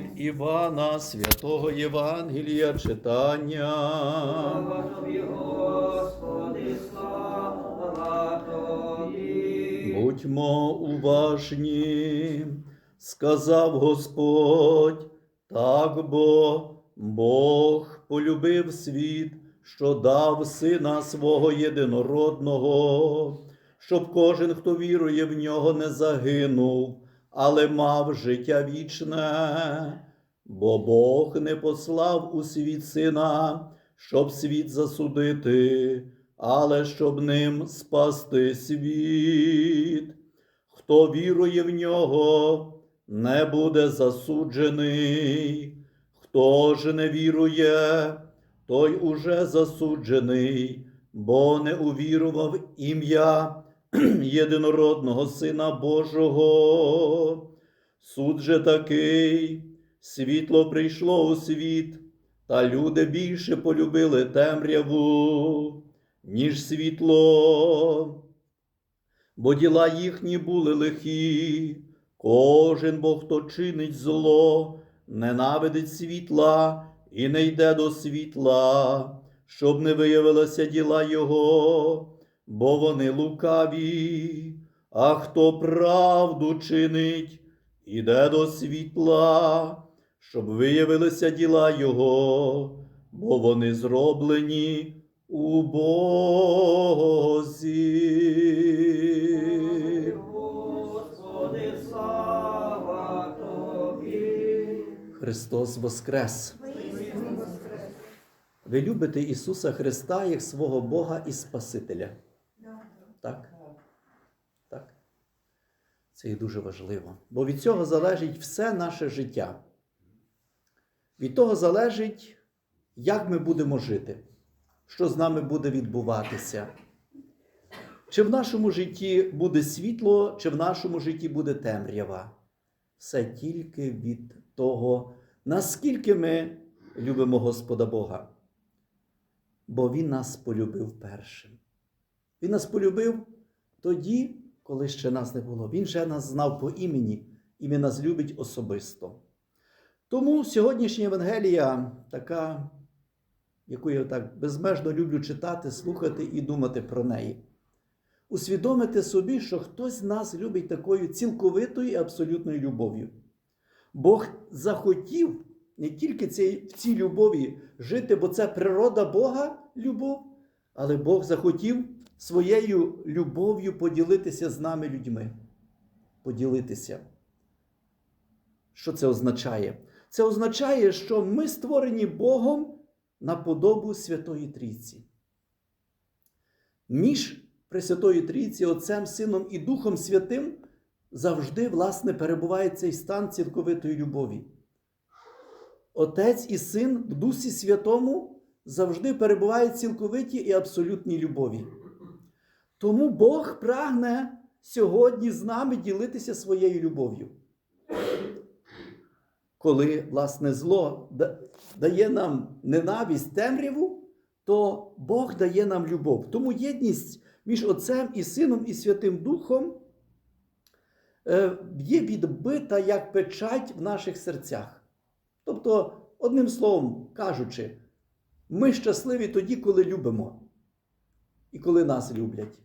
від Івана, святого Євангелія читання. Слава тобі, Господи, слава тобі. Будьмо уважні, сказав Господь, так бо Бог полюбив світ, що дав сина свого єдинородного, щоб кожен, хто вірує в нього, не загинув, але мав життя вічне. Бо Бог не послав у світ сина, щоб світ засудити, але щоб ним спасти світ. Хто вірує в нього, не буде засуджений. Хто ж не вірує, той уже засуджений, бо не увірував ім'я єдинородного Сина Божого. Суд же такий, світло прийшло у світ, та люди більше полюбили темряву, ніж світло, бо діла їхні були лихі, кожен бо хто чинить зло, ненавидить світла і не йде до світла, щоб не виявилися діла його, бо вони лукаві, а хто правду чинить, іде до світла, щоб виявилися діла його, бо вони зроблені у Бозі. Господи, слава тобі. Христос Воскрес! Ви любите Ісуса Христа як свого Бога і Спасителя. Так? Так. Це і дуже важливо. Бо від цього залежить все наше життя. Від того залежить, як ми будемо жити, що з нами буде відбуватися. Чи в нашому житті буде світло, чи в нашому житті буде темрява. Все тільки від того, наскільки ми любимо Господа Бога. Бо Він нас полюбив першим. Він нас полюбив тоді, коли ще нас не було. Він ще нас знав по імені, і він нас любить особисто. Тому сьогоднішня Євангелія така, яку я так безмежно люблю читати, слухати і думати про неї. Усвідомити собі, що хтось нас любить такою цілковитою і абсолютною любов'ю. Бог захотів не тільки в цій любові жити, бо це природа Бога любов, але Бог захотів своєю любов'ю поділитися з нами людьми. Поділитися. Що це означає? Це означає, що ми створені Богом на подобу Святої Трійці. Між Пресвятої Трійці, Отцем, Сином і Духом Святим завжди, власне, перебуває цей стан цілковитої любові. Отець і син в Дусі Святому завжди перебувають в цілковитій і абсолютній любові. Тому Бог прагне сьогодні з нами ділитися своєю любов'ю. Коли, власне, зло дає нам ненависть, темряву, то Бог дає нам любов. Тому єдність між Отцем і Сином і Святим Духом е, є відбита як печать в наших серцях. Тобто, одним словом кажучи, ми щасливі тоді, коли любимо і коли нас люблять.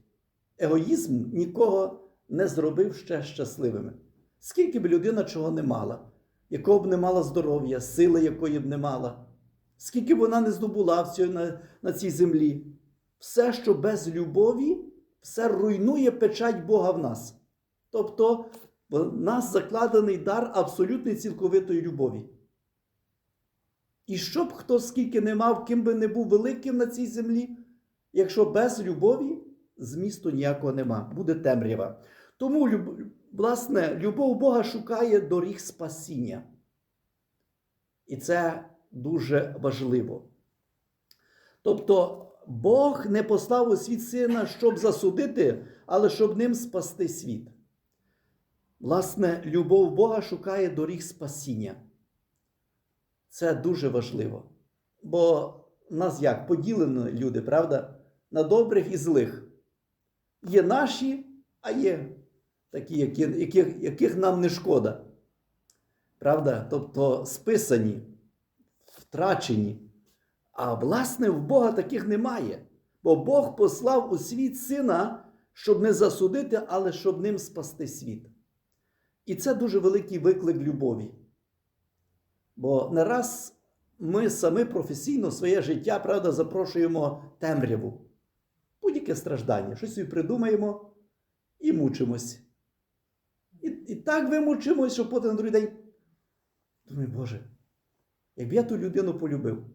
Егоїзм нікого не зробив ще щасливими. Скільки б людина чого не мала, якого б не мала здоров'я, сили якої б не мала, скільки б вона не здобула в цій- на, на цій землі, все, що без любові, все руйнує печать Бога в нас. Тобто в нас закладений дар абсолютної цілковитої любові. І щоб хто скільки не мав, ким би не був великим на цій землі, якщо без любові змісту ніякого нема, буде темрява. Тому, власне, любов Бога шукає доріг спасіння. І це дуже важливо. Тобто, Бог не послав у світ сина, щоб засудити, але щоб ним спасти світ. Власне, любов Бога шукає доріг спасіння. Це дуже важливо. Бо нас як поділені люди, правда? На добрих і злих. Є наші, а є такі, яких, яких нам не шкода. правда? Тобто списані, втрачені. А власне в Бога таких немає. Бо Бог послав у світ сина, щоб не засудити, але щоб ним спасти світ. І це дуже великий виклик любові. Бо не раз ми самі професійно своє життя, правда, запрошуємо темряву, будь-яке страждання, щось собі придумаємо і мучимось. І, і так вимучимось, що потім на другий день. Думаю, Боже, якби я ту людину полюбив,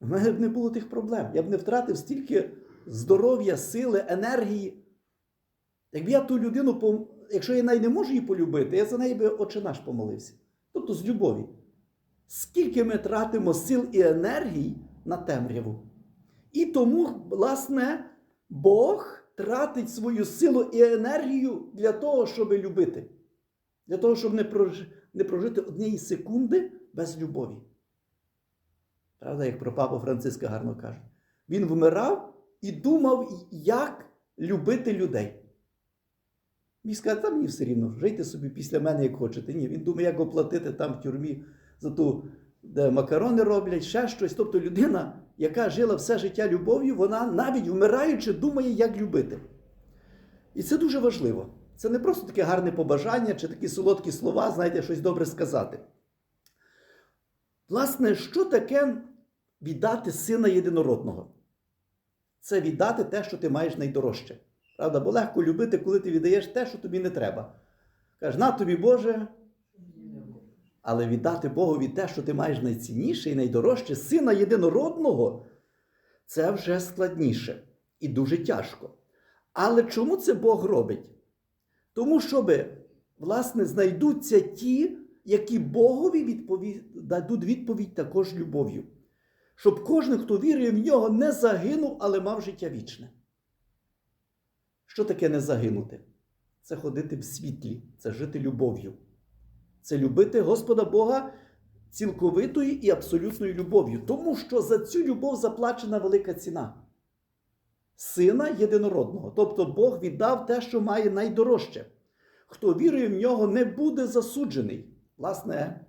у мене б не було тих проблем. Я б не втратив стільки здоров'я, сили, енергії. Якби я ту людину, пом- якщо я навіть не можу її полюбити, я за неї би очі наш помолився. Тобто з любові. Скільки ми тратимо сил і енергії на темряву. І тому, власне, Бог тратить свою силу і енергію для того, щоб любити. Для того, щоб не прожити, не однієї секунди без любові. Правда, як про папу Франциска гарно каже. Він вмирав і думав, як любити людей. Міг сказати, та мені все рівно, жийте собі після мене, як хочете. Ні, він думає, як оплатити там в тюрмі за ту, де макарони роблять, ще щось. Тобто людина, яка жила все життя любов'ю, вона навіть вмираючи думає, як любити. І це дуже важливо. Це не просто таке гарне побажання чи такі солодкі слова, знаєте, щось добре сказати. Власне, що таке віддати сина єдинородного? Це віддати те, що ти маєш найдорожче. Правда, бо легко любити, коли ти віддаєш те, що тобі не треба. Кажеш, на тобі Боже. Але віддати Богові те, що ти маєш найцінніше і найдорожче, сина єдинородного, це вже складніше і дуже тяжко. Але чому це Бог робить? Тому, щоб, власне, знайдуться ті, які Богові відпові... дадуть відповідь також любов'ю. Щоб кожен, хто вірує в нього, не загинув, але мав життя вічне. Що таке не загинути? Це ходити в світлі, це жити любов'ю. Це любити Господа Бога цілковитою і абсолютною любов'ю. Тому що за цю любов заплачена велика ціна. Сина єдинородного. Тобто Бог віддав те, що має найдорожче. Хто вірує в нього, не буде засуджений. Власне,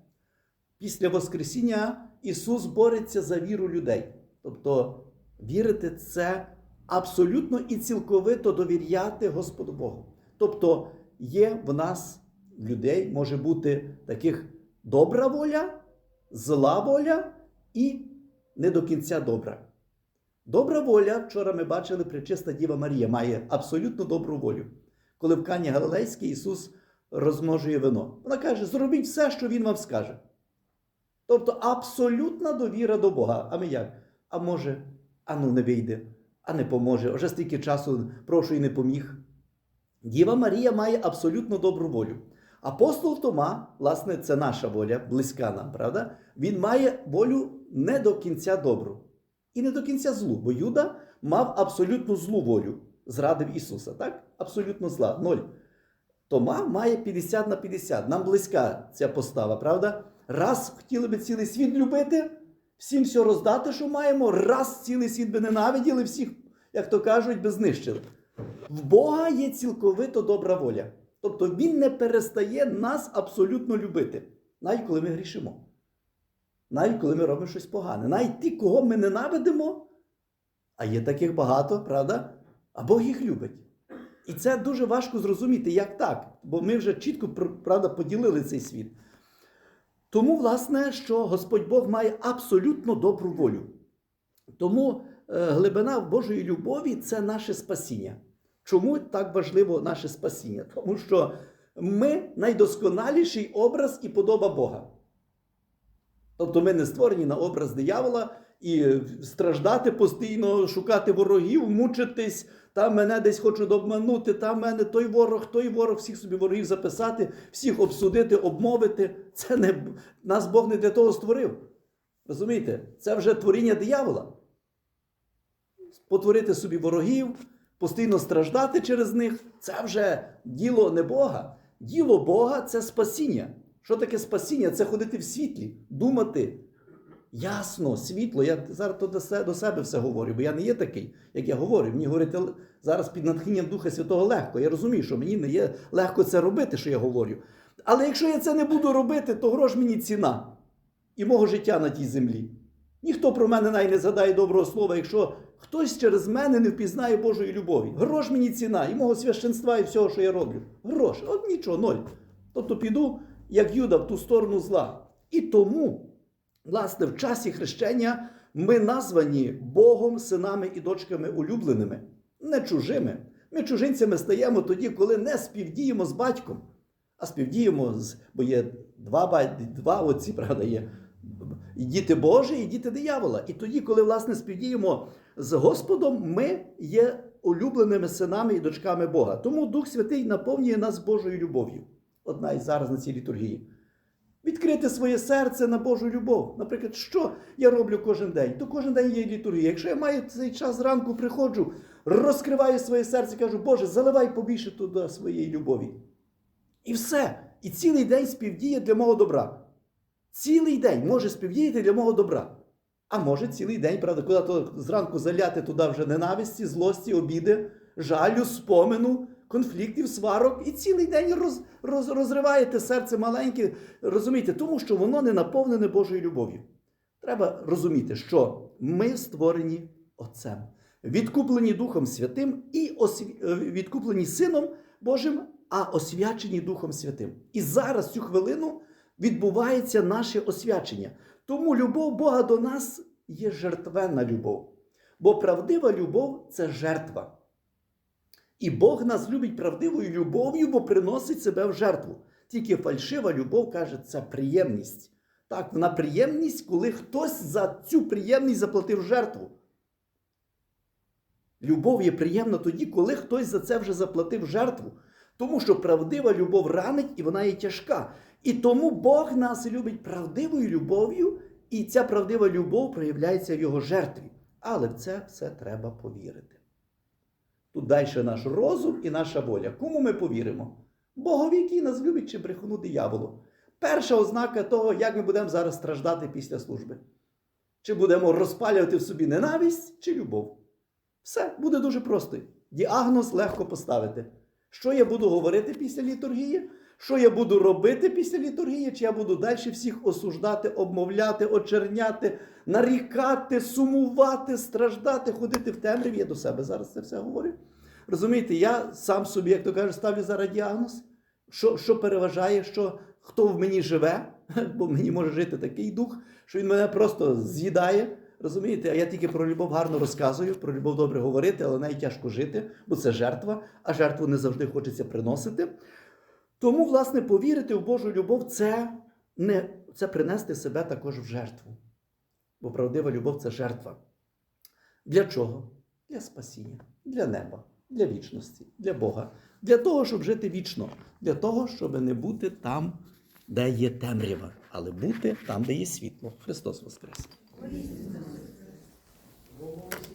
після Воскресіння Ісус бореться за віру людей. Тобто, вірити це абсолютно і цілковито довіряти Господу Богу. Тобто, є в нас людей, може бути таких добра воля, зла воля і не до кінця добра. Добра воля, вчора ми бачили, пречиста Діва Марія має абсолютно добру волю. Коли в Кані Галилейській Ісус розмножує вино. Вона каже: зробіть все, що Він вам скаже. Тобто абсолютна довіра до Бога. А ми як? А може, а ну не вийде, а не поможе. Вже стільки часу прошу і не поміг. Діва Марія має абсолютно добру волю. Апостол Тома, власне, це наша воля, близька нам, правда? Він має волю не до кінця добру і не до кінця злу, бо Юда мав абсолютно злу волю, зрадив Ісуса, так? Абсолютно зла, ноль. Тома має 50 на 50. Нам близька ця постава, правда? Раз хотіли би цілий світ любити, всім все роздати, що маємо, раз цілий світ би ненавиділи, всіх, як то кажуть, би знищили. В Бога є цілковито добра воля. Тобто Він не перестає нас абсолютно любити, навіть коли ми грішимо. Навіть коли ми робимо щось погане. Навіть ті, кого ми ненавидимо, а є таких багато, правда? А Бог їх любить. І це дуже важко зрозуміти, як так. Бо ми вже чітко правда, поділили цей світ. Тому, власне, що Господь Бог має абсолютно добру волю. Тому е, глибина Божої любові це наше спасіння. Чому так важливо наше спасіння? Тому що ми найдосконаліший образ і подоба Бога. Тобто ми не створені на образ диявола і страждати постійно, шукати ворогів, мучитись, там мене десь хочуть обманути, там мене той ворог, той ворог, всіх собі ворогів записати, всіх обсудити, обмовити. Це не нас Бог не для того створив. Розумієте? Це вже творіння диявола. Потворити собі ворогів, постійно страждати через них це вже діло не Бога. Діло Бога це спасіння. Що таке спасіння? Це ходити в світлі, думати. Ясно, світло. Я зараз то до себе все говорю, бо я не є такий, як я говорю. Мені говорити зараз під натхненням Духа Святого легко. Я розумію, що мені не є легко це робити, що я говорю. Але якщо я це не буду робити, то грош мені ціна і мого життя на тій землі. Ніхто про мене навіть не згадає доброго слова, якщо хтось через мене не впізнає Божої любові. Грош мені ціна і мого священства, і всього, що я роблю. Грош, от нічого, ноль. Тобто піду, як Юда, в ту сторону зла. І тому, власне, в часі хрещення ми названі Богом, синами і дочками улюбленими, не чужими. Ми чужинцями стаємо тоді, коли не співдіємо з батьком, а співдіємо з, бо є два, два отці, правда, є діти Божі, і діти диявола. І тоді, коли власне співдіємо з Господом, ми є улюбленими синами і дочками Бога. Тому Дух Святий наповнює нас Божою любов'ю. Одна із зараз на цій літургії. Відкрити своє серце на Божу любов. Наприклад, що я роблю кожен день? То кожен день є літургія. Якщо я маю цей час зранку, приходжу, розкриваю своє серце, кажу, Боже, заливай побільше туди своєї любові. І все. І цілий день співдіє для мого добра. Цілий день може співдіяти для мого добра. А може цілий день, правда, куди то зранку заляти туди вже ненависті, злості, обіди, жалю, спомину, конфліктів, сварок, і цілий день роз, роз, розриваєте серце маленьке, розумієте, тому що воно не наповнене Божою любов'ю. Треба розуміти, що ми створені Отцем, відкуплені Духом Святим і осві... е, відкуплені Сином Божим, а освячені Духом Святим. І зараз цю хвилину відбувається наше освячення. Тому любов Бога до нас є жертвенна любов. Бо правдива любов це жертва. І Бог нас любить правдивою любов'ю, бо приносить себе в жертву. Тільки фальшива любов каже, це приємність. Так, вона приємність, коли хтось за цю приємність заплатив жертву. Любов є приємна тоді, коли хтось за це вже заплатив жертву. Тому що правдива любов ранить і вона є тяжка. І тому Бог нас любить правдивою любов'ю, і ця правдива любов проявляється в його жертві. Але в це все треба повірити. Тут далі наш розум і наша воля. Кому ми повіримо? Богові, який нас любить, чи брехуну дияволу. Перша ознака того, як ми будемо зараз страждати після служби. Чи будемо розпалювати в собі ненависть чи любов. Все буде дуже просто. Діагноз легко поставити. Що я буду говорити після літургії? Що я буду робити після літургії? Чи я буду далі всіх осуждати, обмовляти, очерняти, нарікати, сумувати, страждати, ходити в темряві? Я до себе зараз це все говорю. Розумієте, я сам собі, як то кажуть, ставлю зараз діагноз. Що, що переважає, що хто в мені живе, бо мені може жити такий дух, що він мене просто з'їдає. Розумієте, а я тільки про любов гарно розказую, про любов добре говорити, але нею тяжко жити, бо це жертва, а жертву не завжди хочеться приносити. Тому, власне, повірити в Божу любов це, не, це принести себе також в жертву. Бо правдива любов це жертва. Для чого? Для спасіння, для неба, для вічності, для Бога, для того, щоб жити вічно, для того, щоб не бути там, де є темрява, але бути там, де є світло. Христос Воскрес!